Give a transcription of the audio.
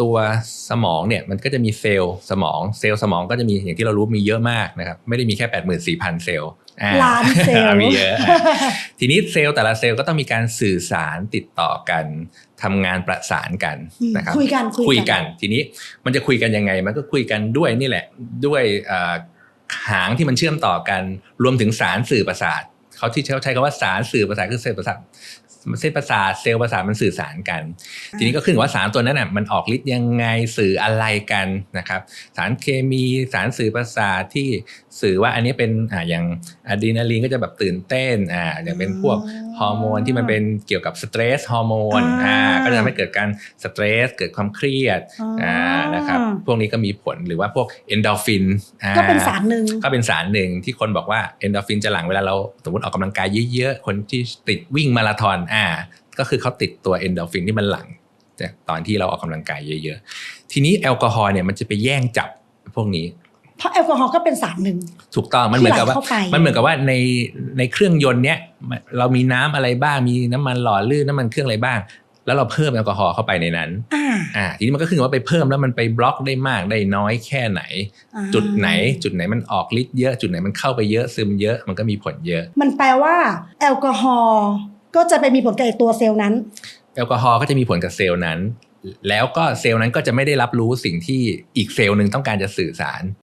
ตัวสมองเนี่ยมันก็จะมีเซลล์สมองเซลล์สมองก็จะมีอย่างที่เรารู้มีเยอะมากนะครับไม่ได้มีแค่84,000 เซลล์อ่ล้านเซลล์มีเยอะอะทีนี้เซลล์แต่ละเซลล์ก็ต้องมีการสื่อสารติดต่อกันทำงานประสานกันอืมนะครับคุยกันคุยกัน ทีนี้มันจะคุยกันยังไง มันก็คุยกันด้วยนี่แหละด้วยเอ่อหางที่มันเชื่อมต่อกัน รวมถึงสารสื่อประสาทเขาที่เขาใช้คำว่าสารสื่อประสาทคือเซลล์ประสาท เส้นประสาทเซลล์ประสาทมันสื่อสารกัน ทีนี้ก็ขึ้นกับว่าสารตัวนั้นน่ะมันออกฤทธิ์ยังไงสื่ออะไรกันนะครับ สารเคมีสารสื่อประสาทที่สื่อว่าอันนี้เป็นอ่าอย่างอะดรีนาลีนก็จะแบบตื่นเต้นอ่าอย่างเป็นพวกฮอร์โมนที่มันเป็นเกี่ยวกับสเตรสฮอร์โมนอ่าอ่าก็จะทำให้เกิดการสเตรสเกิดความเครียดอ๋ออ่อ่านะครับพวกนี้ก็มีผลหรือว่าพวกเอนโดรฟินอ่าก็เป็นสารหนึ่งก็เป็นสารหนึ่งที่คนบอกว่าเอนโดรฟินจะหลั่งเวลาเราสมมติออกกำลังกายเยอะๆคนที่ติดวิ่งมาราธอนอ่า ก็คือเขาติดตัวเอนโดรฟินที่มันหลั่งจากตอนที่เราออกกำลังกายเยอะๆ ทีนี้แอลกอฮอล์เนี่ยมันจะไปแย่งจับพวกนี้ เพราะแอลกอฮอล์ก็เป็นสารหนึ่ง ถูกต้องมันเหมือนกับว่าที่ไหลเข้าไปมันเหมือนกับว่าในในเครื่องยนต์เนี้ยมันเรามีน้ำอะไรบ้างมีน้ำมันหล่อลื่นน้ำมันเครื่องอะไรบ้าง แล้วเราเพิ่มแอลกอฮอล์เข้าไปในนั้นอ่าอ่าทีนี้มันก็ขึ้นกับว่าไปเพิ่มแล้วมันไปบล็อกได้มากได้น้อยแค่ไหนอ่าจุดไหนจุดไหนมันออกฤทธิ์เยอะจุดไหนมันเข้าไปเยอะซึมเยอะมันก็มีผลเยอะ มันแปลว่าแอลกอฮอล์ ก็จะไปมีผลกับตัวเซลล์นั้น แอลกอฮอล์ก็จะมีผลกับเซลล์นั้น แล้วก็เซลล์นั้นก็จะไม่ได้รับรู้สิ่งที่อีกเซลล์หนึ่งต้องการจะสื่อสาร